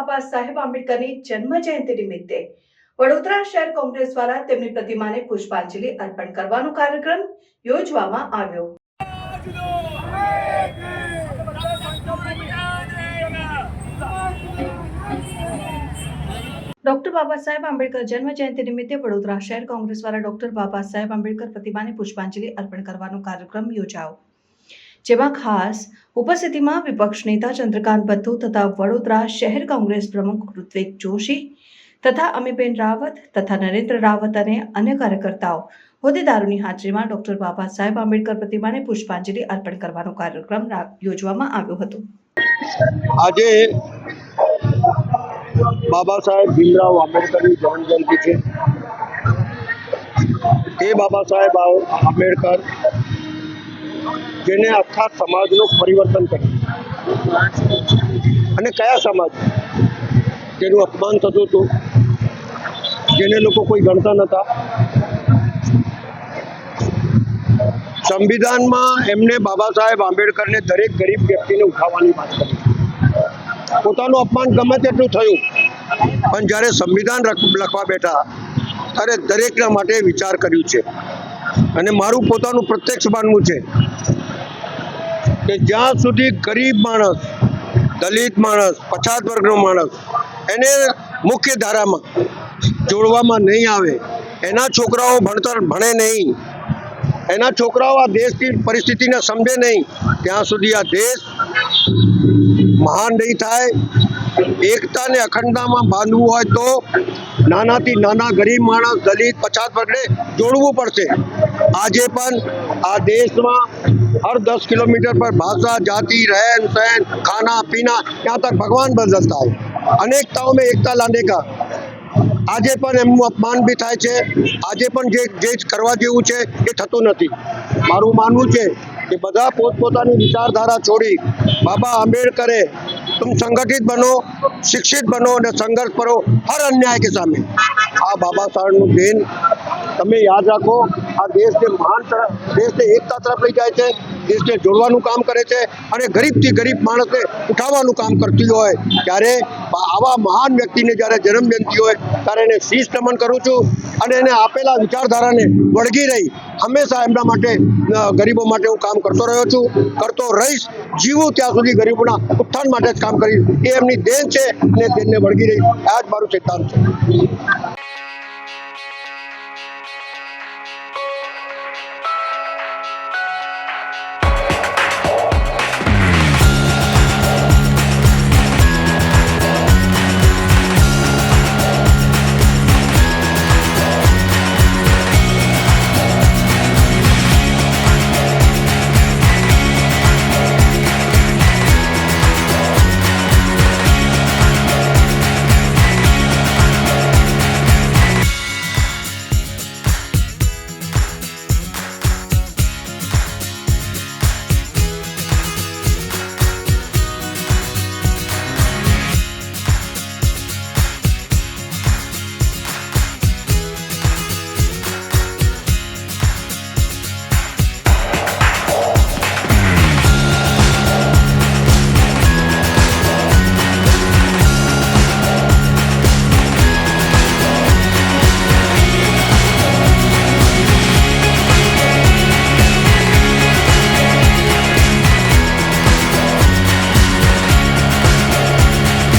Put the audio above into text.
બાબા સાહેબ આંબેડકરની જન્મ જયંતિ નિમિત્તે વડોદરા શહેર કોંગ્રેસ દ્વારા તેમની પ્રતિમાને પુષ્પાંજલિ અર્પણ કરવાનો કાર્યક્રમ યોજવામાં આવ્યો. ડોક્ટર બાબા સાહેબ આંબેડકર જન્મ જયંતિ નિમિત્તે વડોદરા શહેર કોંગ્રેસ દ્વારા ડોક્ટર બાબા સાહેબ આંબેડકર પ્રતિમાને પુષ્પાંજલિ અર્પણ કરવાનો કાર્યક્રમ યોજાયો. જેમાં ખાસ ઉપસ્થિતિમાં વિપક્ષ નેતા ચંદ્રકાંત બથ્થુ તથા વડોદરા શહેર કોંગ્રેસ પ્રમુખ ઋત્વિક જોશી તથા અમીબેન રાવત તથા નરેન્દ્ર રાવત અને અન્ય કાર્યકર્તાઓ હોદ્દેદારોની હાજરીમાં ડોક્ટર બાબા સાહેબ આંબેડકર પ્રતિમાને પુષ્પાંજલિ અર્પણ કરવાનો કાર્યક્રમ યોજવામાં આવ્યો હતો. આજે બાબા સાહેબ ભીમરાવ આંબેડકરની જન્મ જયંતિ છે. એ બાબા સાહેબ આંબેડકર જેને આખા સમાજનું પરિવર્તન કર્યું. અને કયા સમાજ? જેનું અપમાન થતું હતું, જેને લોકો કોઈ ગણતા નહોતા. સંવિધાનમાં એમને બાબા સાહેબ આંબેડકરને દરેક ગરીબ વ્યક્તિને ઉઠાવવાની વાત કરી. પોતાનું અપમાન ગમે તેટલું થયું, પણ જ્યારે સંવિધાન લખવા બેઠા, ત્યારે દરેકના માટે વિચાર કર્યું છે. અને મારું પોતાનું પ્રત્યક્ષ માનવું છે કે જ્યાં સુધી ગરીબ માણસ, દલિત માણસ, પછાત વર્ગનો માણસ એને મુખ્ય ધારામાં જોડવામાં નહીં આવે, એના છોકરાઓ ભણતર ભણે નહીં, એના છોકરાઓ આ દેશની પરિસ્થિતિને સમજે નહીં, ત્યાં સુધી આ દેશ મહાન નહીં થાય એકતાને અખંડતામાં બાંધવું હોય તો નાનાથી નાના ગરીબ માણસ, દલિત, પછાત વર્ગને જોડવું પડશે. આજે પણ આ દેશમાં હર દસ કિલોમીટર પર ભાષા, જાતિ रहन सहन खाना पीना यहाँ तक भगवान बदलता है अनेकताओं में एकता लाने का આજે પણ એમનું અપમાન બી થાય છે. આજે પણ જે જે કરવા જેવું છે એ થતું નથી. મારું માનવું છે કે બધા પોતપોતાની વિચારધારા છોડી બાબા આંબેડકરે तुम संगठित बनो शिक्षित बनो અને સંઘર્ષ કરો હર અન્યાય કે સામે આ બાબા સાહેબનું દેન તમે યાદ રાખો આ દેશને મહાન તરફ દેશને એકતા તરફ લઈ જાય છે, દેશને જોડવાનું કામ કરે છે અને ગરીબથી ગરીબ માણસને ઉઠાવવાનું કામ કરતી હોય. ત્યારે આવા મહાન વ્યક્તિને જ્યારે જન્મજયંતિ હોય, ત્યારે એને શીશ નમન કરું છું અને એને આપેલા વિચારધારાને વળગી રહી. હંમેશા એમના માટે ગરીબો માટે હું કામ કરતો રહ્યો છું, કરતો રહીશ, જીવું ત્યાં સુધી ગરીબોના ઉત્થાન માટે જ કામ કરીશ. એ એમની દેન છે અને દેનને વળગી રહી. આ જ મારું સિદ્ધાંત છે.